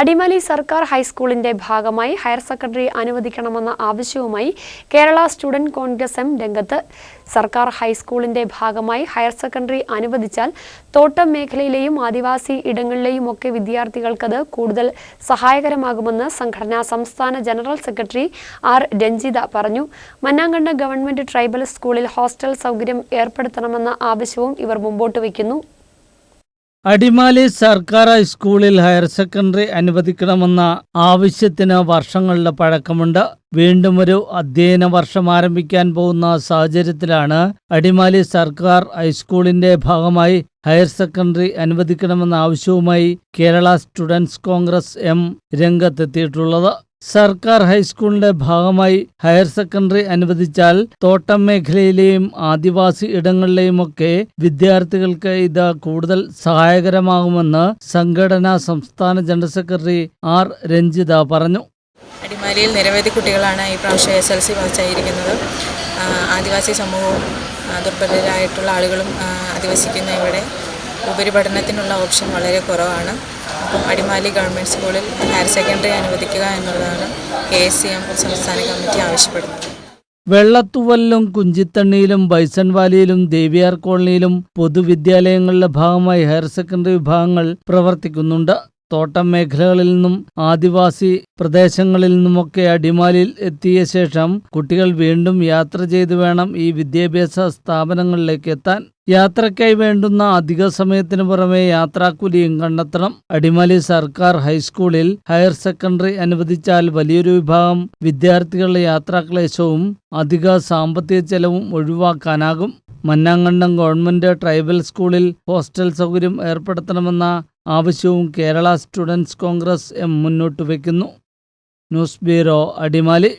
അടിമാലി സർക്കാർ ഹൈസ്കൂളിന്റെ ഭാഗമായി ഹയർ സെക്കൻഡറി അനുവദിക്കണമെന്ന ആവശ്യവുമായി കേരള സ്റ്റുഡന്റ് കോൺഗ്രസ് എം രംഗത്ത്. സർക്കാർ ഹൈസ്കൂളിന്റെ ഭാഗമായി ഹയർ സെക്കൻഡറി അനുവദിച്ചാൽ തോട്ടം മേഖലയിലെയും ആദിവാസി ഇടങ്ങളിലെയുമൊക്കെ വിദ്യാർത്ഥികൾക്കത് കൂടുതൽ സഹായകരമാകുമെന്ന് സംഘടനാ സംസ്ഥാന ജനറൽ സെക്രട്ടറി ആർ രഞ്ജിത പറഞ്ഞു. മന്നാങ്കണ്ട ഗവൺമെന്റ് ട്രൈബൽ സ്കൂളിൽ ഹോസ്റ്റൽ സൗകര്യം ഏർപ്പെടുത്തണമെന്ന ആവശ്യവും ഇവർ മുമ്പോട്ട് വയ്ക്കുന്നു. അടിമാലി സർക്കാർ ഹൈസ്കൂളിൽ ഹയർ സെക്കൻഡറി അനുവദിക്കണമെന്ന ആവശ്യത്തിന് വർഷങ്ങളുടെ പഴക്കമുണ്ട്. വീണ്ടും ഒരു അധ്യയന വർഷം ആരംഭിക്കാൻ പോകുന്ന സാഹചര്യത്തിലാണ് അടിമാലി സർക്കാർ ഹൈസ്കൂളിന്റെ ഭാഗമായി ഹയർ സെക്കൻഡറി അനുവദിക്കണമെന്ന ആവശ്യവുമായി കേരള സ്റ്റുഡൻസ് കോൺഗ്രസ് എം രംഗത്തെത്തിയിട്ടുള്ളത്. സർക്കാർ ഹൈസ്കൂളിന്റെ ഭാഗമായി ഹയർ സെക്കൻഡറി അനുവദിച്ചാൽ തോട്ടം മേഖലയിലെയും ആദിവാസി ഇടങ്ങളിലെയുമൊക്കെ വിദ്യാർത്ഥികൾക്ക് ഇത് കൂടുതൽ സഹായകരമാകുമെന്ന് സംഘടനാ സംസ്ഥാന ജനറൽ സെക്രട്ടറി ആർ രഞ്ജിത പറഞ്ഞു. അടിമാലിയിൽ നിരവധി കുട്ടികളാണ് ഈ പ്രാവശ്യം എസ് എൽ സി പാസ്സായിരിക്കുന്നത് ആദിവാസി സമൂഹവും ദുർബലരായിട്ടുള്ള ആളുകളും അധിവസിക്കുന്ന ഇവിടെ. ഉപരിപഠനത്തിനുള്ള ഓപ്ഷൻ വളരെ കുറവാണ്. അപ്പം അടിമാലി ഗവൺമെന്റ് സ്കൂളിൽ ഹയർ സെക്കൻഡറി അനുവദിക്കുക എന്നുള്ളതാണ് കെ സി എം സംസ്ഥാന കമ്മിറ്റി ആവശ്യപ്പെടുന്നത്. വെള്ളത്തുവല്ലും കുഞ്ചിത്തണ്ണിയിലും ബൈസൺ വാലിയിലും ദേവിയാർ കോളനിയിലും പൊതുവിദ്യാലയങ്ങളുടെ ഭാഗമായി ഹയർ സെക്കൻഡറി വിഭാഗങ്ങൾ പ്രവർത്തിക്കുന്നുണ്ട്. തോട്ടം മേഖലകളിൽ നിന്നും ആദിവാസി പ്രദേശങ്ങളിൽ നിന്നുമൊക്കെ അടിമാലിയിൽ എത്തിയ ശേഷം കുട്ടികൾ വീണ്ടും യാത്ര ചെയ്തു വേണം ഈ വിദ്യാഭ്യാസ സ്ഥാപനങ്ങളിലേക്ക് എത്താൻ. യാത്രയ്ക്കായി വേണ്ടുന്ന അധിക സമയത്തിന് പുറമെ യാത്രാക്കൂലിയും കണ്ടെത്തണം. അടിമാലി സർക്കാർ ഹൈസ്കൂളിൽ ഹയർ സെക്കൻഡറി അനുവദിച്ചാൽ വലിയൊരു വിഭാഗം വിദ്യാർത്ഥികളുടെ യാത്രാക്ലേശവും അധിക സാമ്പത്തിക ചെലവും ഒഴിവാക്കാനാകും. മന്നാങ്കണ്ടം ഗവൺമെന്റ് ട്രൈബൽ സ്കൂളിൽ ഹോസ്റ്റൽ സൗകര്യം ഏർപ്പെടുത്തണമെന്ന ആവശ്യവും കേരള സ്റ്റുഡൻസ് കോൺഗ്രസ് എം മുന്നോട്ട് വയ്ക്കുന്നു. News bureau Adimali.